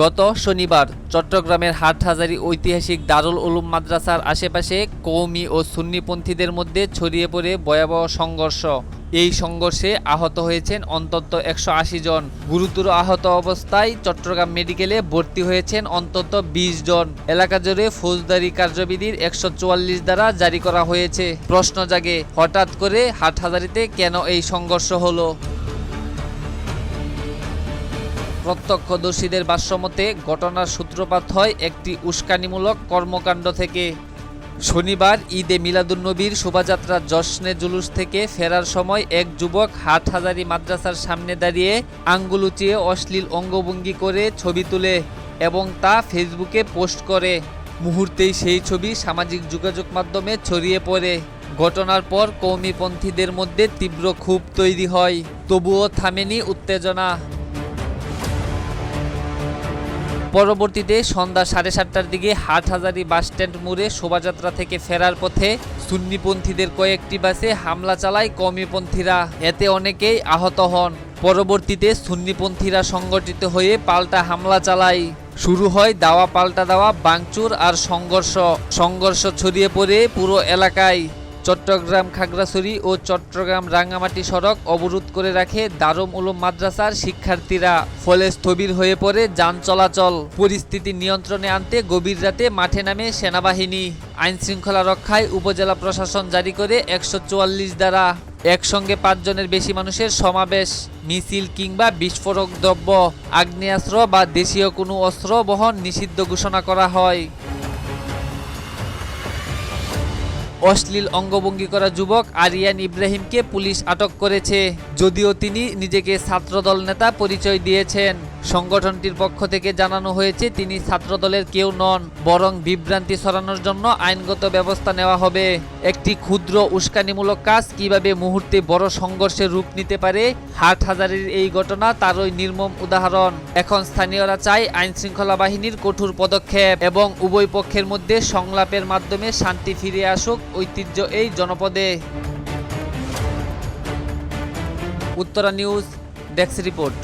গত শনিবার চট্টগ্রামের হাটহাজারী ঐতিহাসিক দারুল উলুম মাদ্রাসার আশেপাশে কৌমি ও সুন্নিপন্থীদের মধ্যে ছড়িয়ে পড়ে ভয়াবহ সংঘর্ষ। এই সংঘর্ষে আহত হয়েছেন অন্তত একশো আশি জন। গুরুতর আহত অবস্থায় চট্টগ্রাম মেডিকেলে ভর্তি হয়েছেন অন্তত ২০ জন। এলাকা জুড়ে ফৌজদারি কার্যবিধির একশো চুয়াল্লিশ দ্বারা জারি করা হয়েছে। প্রশ্ন জাগে, হঠাৎ করে হাটহাজারিতে কেন এই সংঘর্ষ হলো? প্রত্যক্ষদর্শীদের ভাষ্যমতে, ঘটনার সূত্রপাত হয় একটি উস্কানিমূলক কর্মকাণ্ড থেকে। শনিবার ঈদে মিলাদুন্নবীর শোভাযাত্রা জশ্নে জুলুস থেকে ফেরার সময় এক যুবক হাটহাজারি মাদ্রাসার সামনে দাঁড়িয়ে আঙ্গুল উঁচিয়ে অশ্লীল অঙ্গভঙ্গি করে ছবি তুলে এবং তা ফেসবুকে পোস্ট করে। মুহূর্তেই সেই ছবি সামাজিক যোগাযোগ মাধ্যমে ছড়িয়ে পড়ে। ঘটনার পর কৌমিপন্থীদের মধ্যে তীব্র ক্ষোভ তৈরি হয়, তবুও থামেনি উত্তেজনা। পরবর্তীতে সন্ধ্যা সাড়ে সাতটার দিকে হাটহাজারি বাসস্ট্যান্ড মোড়ে শোভাযাত্রা থেকে ফেরার পথে সুন্নিপন্থীদের কয়েকটি বাসে হামলা চালায় কমিপন্থীরা এতে অনেকেই আহত হন। পরবর্তীতে সুন্নিপন্থীরা সংগঠিত হয়ে পাল্টা হামলা চালায়। শুরু হয় দাওয়া পাল্টা দাওয়া বাংচুর আর সংঘর্ষ। সংঘর্ষ ছড়িয়ে পড়ে পুরো এলাকায়। চট্টগ্রাম খাগড়াছড়ি ও চট্টগ্রাম রাঙ্গামাটি সড়ক অবরোধ করে রাখে দারুম উলুম মাদ্রাসার শিক্ষার্থীরা। ফলে স্থবির হয়ে পড়ে যান চলাচল। পরিস্থিতি নিয়ন্ত্রণে আনতে গভীর রাতে মাঠে নামে সেনাবাহিনী। আইন শৃঙ্খলা রক্ষায় উপজেলা প্রশাসন জারি করে একশো চুয়াল্লিশ দ্বারা একসঙ্গে পাঁচজনের বেশি মানুষের সমাবেশ, মিছিল কিংবা বিস্ফোরক দ্রব্য, আগ্নেয়াস্ত্র বা দেশীয় কোনো অস্ত্র বহন নিষিদ্ধ ঘোষণা করা হয়। অশ্লীল অঙ্গভঙ্গি করা যুবক আরিয়ান ইব্রাহিমকে পুলিশ আটক করেছে। যদিও তিনি নিজেকে ছাত্রদল নেতা পরিচয় দিয়েছেন। সংগঠনটির পক্ষ থেকে জানানো হয়েছে, তিনি ছাত্রদলের কেউ নন, বরং বিভ্রান্তি ছড়ানোর জন্য আইনগত ব্যবস্থা নেওয়া হবে। একটি ক্ষুদ্র উস্কানিমূলক কাজ কীভাবে মুহূর্তে বড় সংঘর্ষের রূপ নিতে পারে হাটহাজারির এই ঘটনা তারই নির্মম উদাহরণ। এখন স্থানীয়রা চায় আইন শৃঙ্খলা বাহিনীর কঠোর পদক্ষেপ এবং উভয় পক্ষের মধ্যে সংলাপের মাধ্যমে শান্তি ফিরে আসুক ঐতিহ্য এই জনপদে। Uttara news desk report.